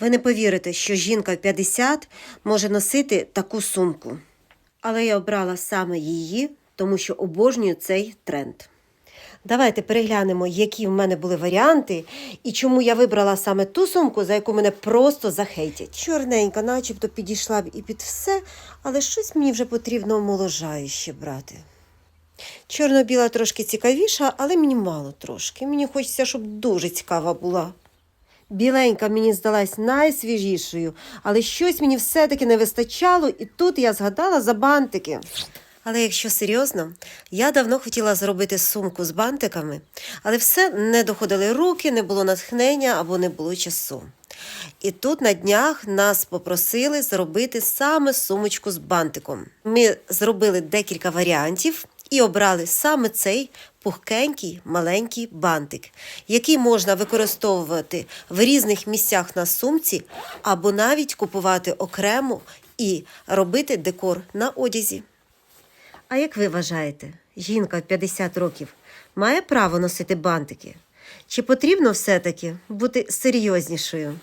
Ви не повірите, що жінка в 50 може носити таку сумку. Але я обрала саме її, тому що обожнюю цей тренд. Давайте переглянемо, які в мене були варіанти і чому я вибрала саме ту сумку, за яку мене просто захейтять. Чорненька, начебто підійшла б і під все, але щось мені вже потрібно омоложаюче брати. Чорно-біла трошки цікавіша, але мені мало трошки. Мені хочеться, щоб дуже цікава була. Біленька мені здалась найсвіжішою, але щось мені все-таки не вистачало, і тут я згадала за бантики. Але якщо серйозно, я давно хотіла зробити сумку з бантиками, але все не доходили руки, не було натхнення або не було часу. І тут на днях нас попросили зробити саме сумочку з бантиком. Ми зробили декілька варіантів і обрали саме цей пухкенький маленький бантик, який можна використовувати в різних місцях на сумці, або навіть купувати окремо і робити декор на одязі. А як ви вважаєте, жінка в 50 років має право носити бантики? Чи потрібно все-таки бути серйознішою?